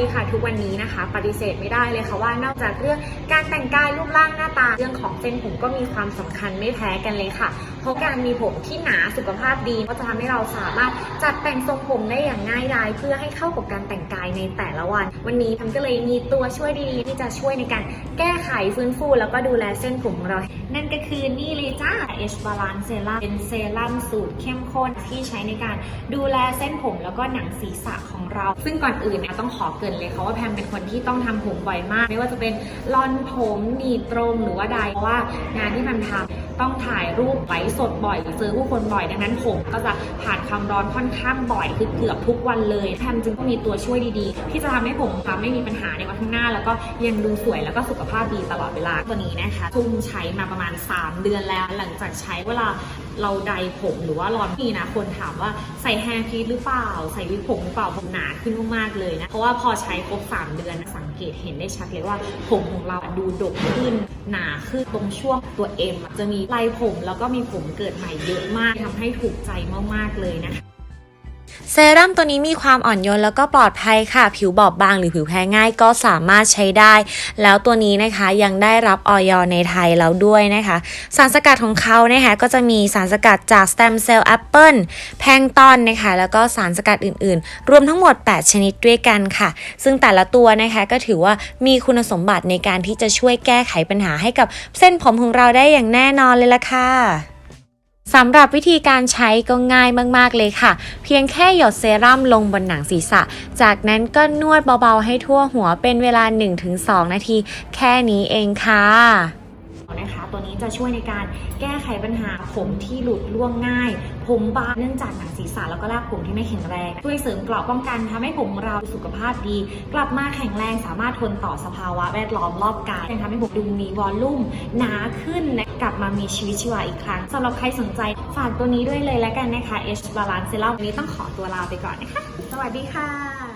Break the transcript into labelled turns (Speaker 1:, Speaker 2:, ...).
Speaker 1: ดีค่ะทุกวันนี้นะคะ ปฏิเสธไม่ได้เลยค่ะว่านอกจากเรื่องการแต่งกายรูปร่างหน้าตาเรื่องของเส้นผมก็มีความสำคัญไม่แพ้กันเลยค่ะ เพราะการมีผมที่หนาสุขภาพดีก็จะทำให้เราสามารถจัดแต่งทรงผมได้อย่างง่ายดายเพื่อให้เข้ากับการแต่งกายในแต่ละวัน วันนี้ทำก็เลยมีตัวช่วยดีๆที่จะช่วยในการแก้ไขฟื้นฟู แล้วก็ดูแลเส้นผมของเรา นั่นก็คือนี่เลยจ้า H Balance Serum เป็นเซรั่มสูตรเข้มข้นที่ใช้ในการดูแลเส้นผมแล้วก็หนังศีรษะของเรา ซึ่งก่อนอื่นเนี่ยต้องขอเกินเลยค่ะว่าแพมเป็นคนที่ต้องทำผมบ่อยมาก ไม่ว่าจะเป็นลอนผมหนีตรงหรือว่าใดเพราะว่างานที่แพมทำต้องถ่ายรูปไลฟ์สดบ่อยเจอผู้คนบ่อยดังนั้นผมก็จะผ่านความร้อนค่อนข้างบ่อยคือเกือบทุกวันเลยแพมจึงต้องมีตัวช่วยดีๆ ที่จะทำให้ผมทำไม่มีปัญหาในวันข้างหน้า แล้วก็ยังดูสวยแล้วก็สุขภาพดีตลอดเวลาตัวนี้นะคะทุ่มใช้มาประประมาณ 3 เดือนแล้ว หลังจากใช้เวลาเราใดผมหรือว่าร้อนนี่นะคนถามว่าใส่แฮร์พีทหรือเปล่า ใส่วิกผมหรือเปล่าผมหนาขึ้นมากๆเลยนะเพราะว่าพอใช้ครบ3เดือนสังเกตเห็นได้ชัดเลยว่า ผมของเราดูดกขึ้นหนาขึ้นตรงช่วงตัวเอ็มจะมีลายผมแล้วก็มีผมเกิดใหม่เยอะมากทำให้ถูกใจมากๆเลยนะคะ
Speaker 2: เซรั่มตัวนี้มีความอ่อนโยนแล้วก็ปลอดภัยค่ะ ผิวบอบบางหรือผิวแพ้ง่ายก็สามารถใช้ได้ แล้วตัวนี้นะคะยังได้รับออยในไทยแล้วด้วยนะคะ สารสกัดของเขานะคะก็จะมีสารสกัดจากสเต็มเซลล์แอปเปิลแพงตอนนะคะแล้วก็สารสกัดอื่นๆ รวมทั้งหมด 8 ชนิดด้วยกันค่ะ ซึ่งแต่ละตัวนะคะก็ถือว่ามีคุณสมบัติในการที่จะช่วยแก้ไขปัญหาให้กับเส้นผมของเราได้อย่างแน่นอนเลยล่ะค่ะ สำหรับวิธีการใช้ก็ง่ายมากๆเลยค่ะ เพียงแค่หยดเซรั่มลงบนหนังศีรษะ จากนั้นก็นวดเบาๆให้ทั่วหัวเป็นเวลา 1-2 นาที แค่นี้เองค่ะ
Speaker 1: นะคะ ตัวนี้จะช่วยในการแก้ไขปัญหาผมที่หลุดร่วงง่าย ผมบางเนื่องจากหนังศีรษะแล้วก็รากผมที่ไม่แข็งแรง ช่วยเสริมเกราะป้องกันทำให้ผมเราสุขภาพดี กลับมาแข็งแรงสามารถทนต่อสภาวะแวดล้อมรอบกายยังทำให้ผมดูมีวอลลุ่มหนาขึ้นและกลับมามีชีวิตชีวาอีกครั้งสำหรับใครสนใจฝากตัวนี้ด้วยเลยแล้วกันนะคะ H Balance Serum วันนี้ต้องขอตัวลาไปก่อนนะคะ สวัสดีค่ะ